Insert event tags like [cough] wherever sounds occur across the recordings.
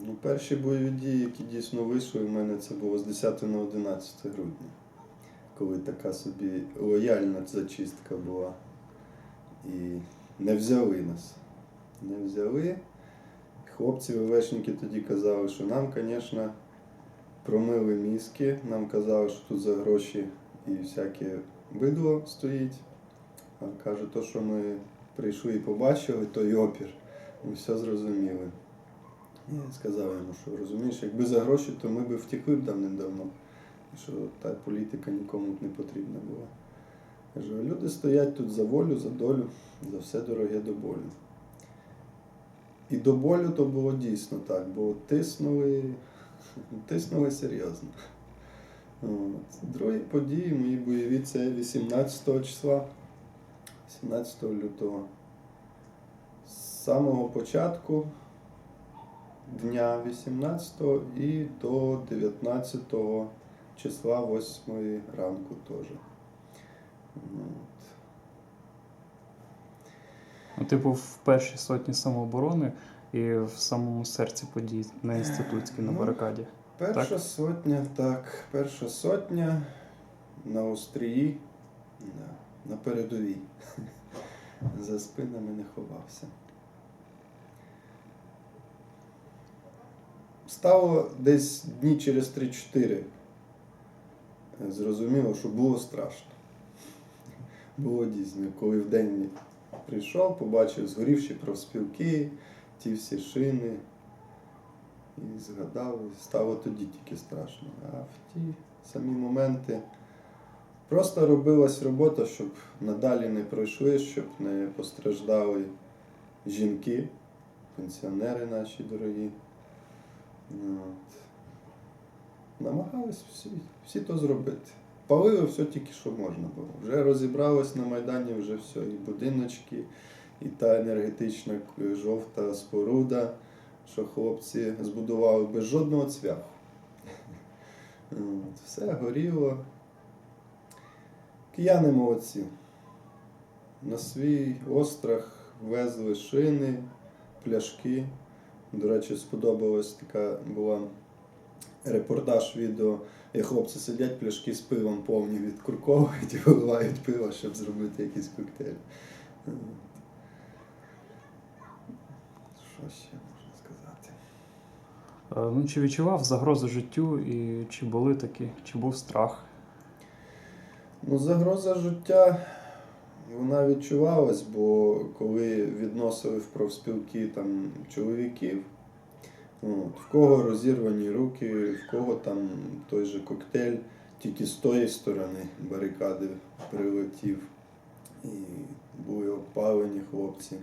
Ну, перші бойові дії, які дійсно вийшли, у мене це було з 10 на 11 грудня, коли така собі лояльна зачистка була. І не взяли нас. Не взяли. Хлопці ВВшники тоді казали, що нам, звісно, промили мізки, нам казали, що тут за гроші і всяке бидло стоїть. А каже, то, що ми прийшли і побачили, той опір, ми все зрозуміли. Я сказав йому, що розумієш, якби за гроші, то ми б втекли б давним-давно. Що та політика нікому б не потрібна була. Кажу, люди стоять тут за волю, за долю, за все дороге до болю. І до болю то було дійсно так, бо тиснули, тиснули серйозно. От. Другі події мої бойові це 18 числа, 17 лютого. З самого початку дня 18 і до 19 числа 8 ранку теж. От. Ну, ти був в першій сотні самооборони і в самому серці подій на інститутській на Ну, барикаді. Перша сотня, так, перша сотня на острії, да, на передовій. [laughs] За спинами не ховався. Стало десь дні через 3-4. Зрозуміло, що було страшно. Було дійсно, коли в день прийшов, побачив згорівші профспілки, ті всі шини. І згадав, стало тоді тільки страшно. А в ті самі моменти просто робилась робота, щоб надалі не пройшли, щоб не постраждали жінки, пенсіонери наші дорогі. Ну, От. Намагались всі, всі то зробити. Палили все тільки, що можна було. Вже розібралось на Майдані, вже все, і будиночки, і та енергетична жовта споруда що хлопці збудували без жодного цвяху. [laughs] От, Все горіло. Кияни молодці. На свій острах везли шини, пляшки. До речі, сподобалась така була репортаж відео, як хлопці сидять, пляшки з пивом повні відкурковують і виливають пиво, щоб зробити якийсь коктейль. Що ще можна сказати? Е, Ну, чи відчував загрозу життю і чи були такі, чи був страх? Ну, загроза життя вона відчувалась, бо коли відносили в профспілки там чоловіків, от, в кого розірвані руки, в кого там той же коктейль, тільки з тої сторони барикади прилетів, і були опалені хлопці.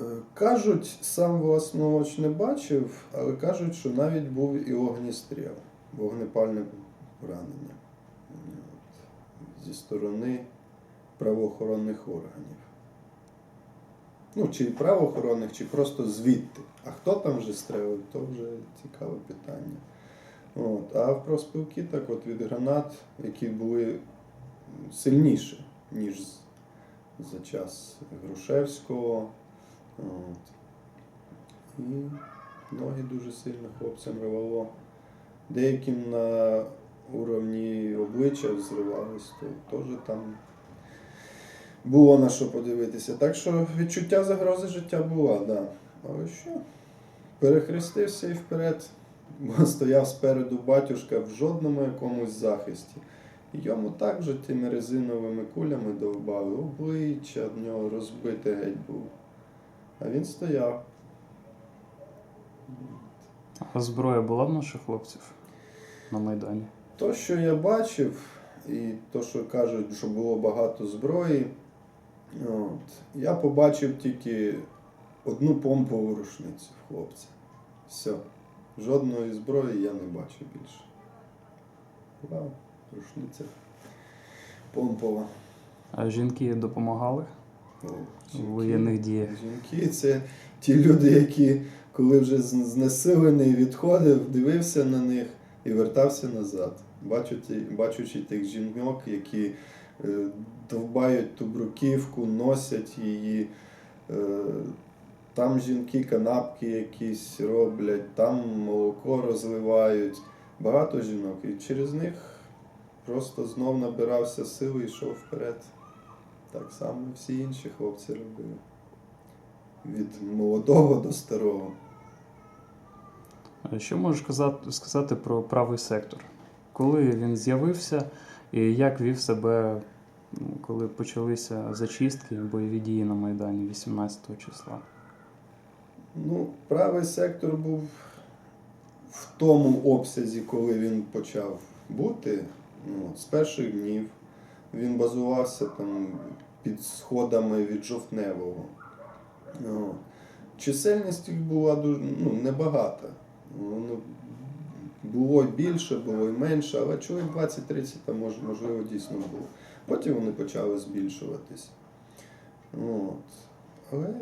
Е, Кажуть, сам власноруч не бачив, але кажуть, що навіть був і огністріл, вогнепальне поранення От, зі сторони правоохоронних органів. Ну, чи правоохоронних, чи просто звідти. А хто там вже стрелив, то вже цікаве питання. От. А в профспілки так от від гранат, які були сильніші, ніж за час Грушевського. От. І ноги дуже сильно хлопцям рвало. Деяким на уровні обличчя взривались, то теж там було на що подивитися. Так що відчуття загрози життя була, так. Да. Але що? Перехрестився і вперед, бо стояв спереду батюшка в жодному якомусь захисті. Йому так же тими резиновими кулями довбали, обличчя в нього розбите геть було. А він стояв. А зброя була в наших хлопців на Майдані? То, що я бачив, і то, що кажуть, що було багато зброї, от, я побачив тільки одну помпову рушницю в хлопця. Все. Жодної зброї я не бачив більше. Була рушниця помпова. А жінки допомагали О, в жінки- воєнних діях? Жінки це ті люди, які, коли вже знесилений відходив, дивився на них і вертався назад. Бачучи, бачучи тих жінок, які довбають ту бруківку, носять її, е, Там жінки канапки якісь роблять, там молоко розливають. Багато жінок. І через них просто знов набирався сил і йшов вперед. Так само всі інші хлопці робили. Від молодого до старого. Що можеш сказати про правий сектор? Коли він з'явився і як вів себе, ну, коли почалися зачистки, бойові дії на Майдані 18 числа? Ну, правий сектор був в тому обсязі, коли він почав бути, ну, з перших днів. Він базувався там під сходами від жовтневого. Ну, чисельність їх була дуже ну, небагата. Ну, було більше, було й менше, але чоловік 20-30 там можливо дійсно було. Потім вони почали збільшуватись. От. Але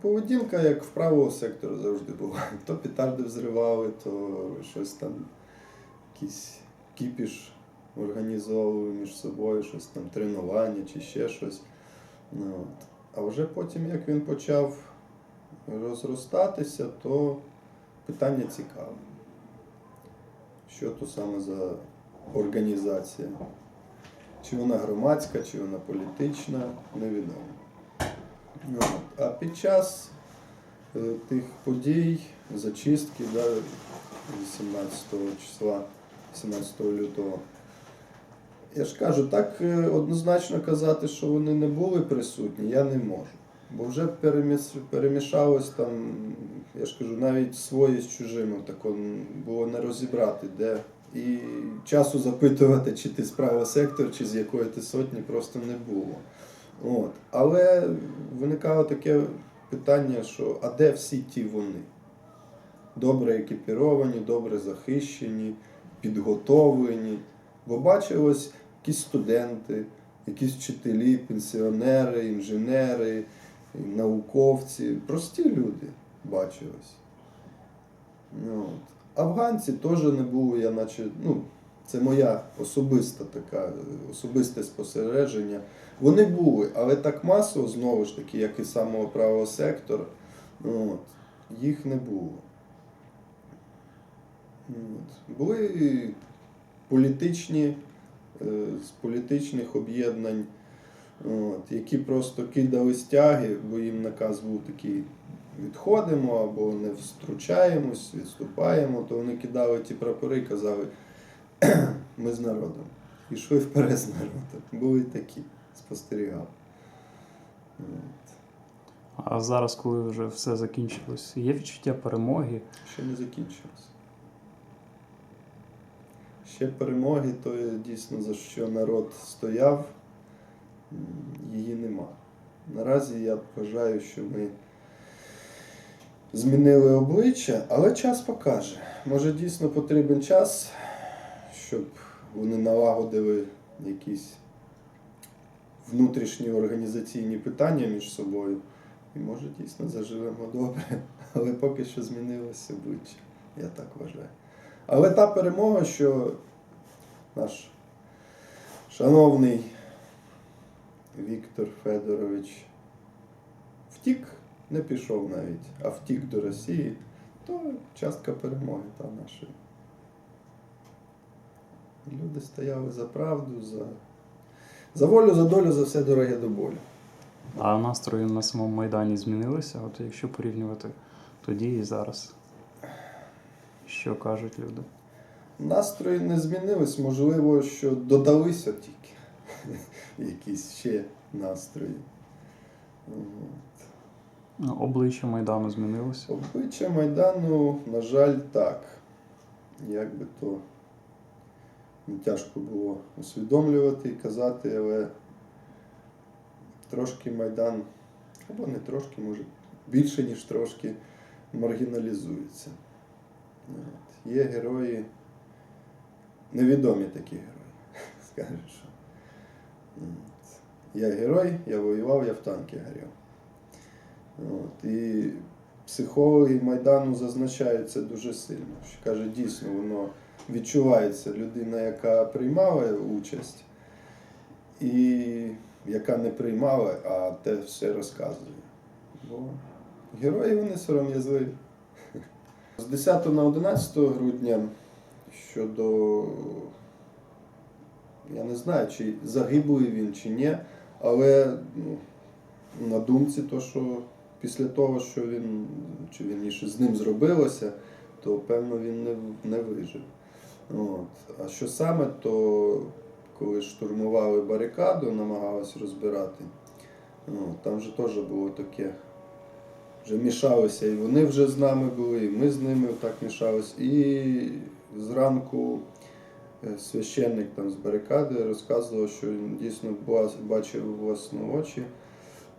поведінка, як в правого сектору завжди була. [laughs] То петарди взривали, то щось там, якийсь кіпіш організовували між собою, щось там тренування чи ще щось. Ну, от. А вже потім, як він почав розростатися, то питання цікаве. Що то саме за організація? Чи вона громадська, чи вона політична, невідомо. От. А під час е, тих подій, зачистки да, 18 числа, 18 лютого, я ж кажу, так е, однозначно казати, що вони не були присутні, я не можу. Бо вже перемішалось там, я ж кажу, навіть своє з чужими, так було не розібрати, де. І часу запитувати, чи ти з правого сектор, чи з якої ти сотні, просто не було. От. Але виникало таке питання, що а де всі ті вони? Добре екіпіровані, добре захищені, підготовлені. Бо бачилось якісь студенти, якісь вчителі, пенсіонери, інженери, науковці, прості люди бачилось. Ну, от. Афганці теж не було, я наче, ну, це моя особиста така, особисте спостереження. Вони були, але так масово, знову ж таки, як і самого правого сектора, ну, от, їх не було. От. Були політичні, е, з політичних об'єднань, от, які просто кидали стяги, бо їм наказ був такий. Відходимо або не втручаємось, відступаємо, то вони кидали ті прапори і казали, ми з народом. І йшли вперед з народом. Були такі, спостерігав. А зараз, коли вже все закінчилось, є відчуття перемоги. Ще не закінчилось. Ще перемоги, то дійсно за що народ стояв, її нема. Наразі я вважаю, що ми змінили обличчя, але час покаже. Може дійсно потрібен час, щоб вони налагодили якісь внутрішні організаційні питання між собою. І може дійсно заживемо добре, [laughs] але поки що змінилося обличчя, я так вважаю. Але та перемога, що наш шановний Віктор Федорович втік, не пішов навіть, а втік до Росії, то частка перемоги та нашої. Люди стояли за правду, за, за волю, за долю, за все дороге до болю. А настрої на самому Майдані змінилися, от якщо порівнювати тоді і зараз. Що кажуть люди? Настрої не змінились, можливо, що додалися тільки [laughs] якісь ще настрої. От. Ну, Обличчя Майдану змінилося. Обличчя Майдану, на жаль, так. Як би то не тяжко було усвідомлювати і казати, але трошки Майдан, або не трошки, може, більше, ніж трошки, маргіналізується. От. Є герої, невідомі такі герої, [laughs] скажеш. Я герой, я воював, я в танки горів. От, і психологи Майдану зазначають це дуже сильно. Що каже, дійсно, воно відчувається людина, яка приймала участь, і яка не приймала, а те все розказує. Бо Герої вони сором'язливі. З 10 на 11 грудня щодо. Я не знаю, чи загиблий він, чи ні, але ну, на думці, то, що після того, що він, чи вірніше, з ним зробилося, то певно він не, не вижив. От. А що саме, то коли штурмували барикаду, намагалися розбирати, ну, там же теж було таке. Вже мішалися, і вони вже з нами були, і ми з ними так мішались. І зранку священник там з барикади розказував, що він дійсно бачив власні очі.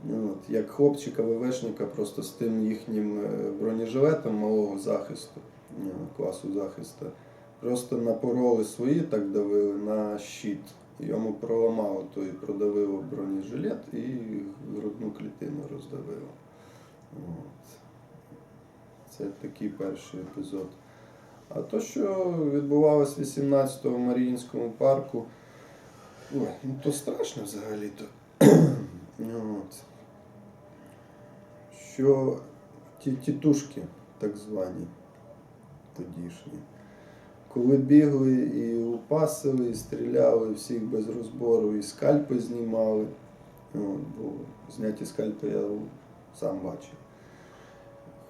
Ну, От, як хлопчика ВВшника просто з тим їхнім е, бронежилетом малого захисту, е, класу захисту, просто напороли свої, так давили на щит. Йому проламало, то і продавило бронежилет і грудну клітину роздавило. От. Це такий перший епізод. А то, що відбувалося 18-го в Маріїнському парку, ой, ну то страшно взагалі-то. [clears throat] От. Що ті тітушки, так звані, тодішні, коли бігли і упасили, і стріляли всіх без розбору, і скальпи знімали. От, бо зняті скальпи я сам бачив.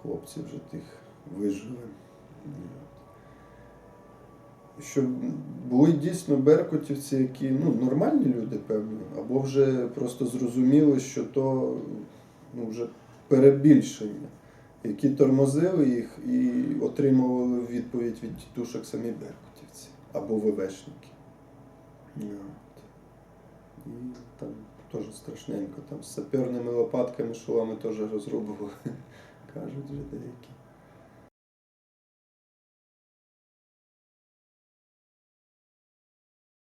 Хлопці вже тих вижили. Щоб були дійсно беркутівці, які ну, нормальні люди, певно, або вже просто зрозуміли, що то ну, вже перебільшення, які тормозили їх і отримували відповідь від тітушок самі беркутівці або ВВшники. І там теж страшненько, там з саперними лопатками, шолами теж розрубували, [laughs] кажуть вже деякі.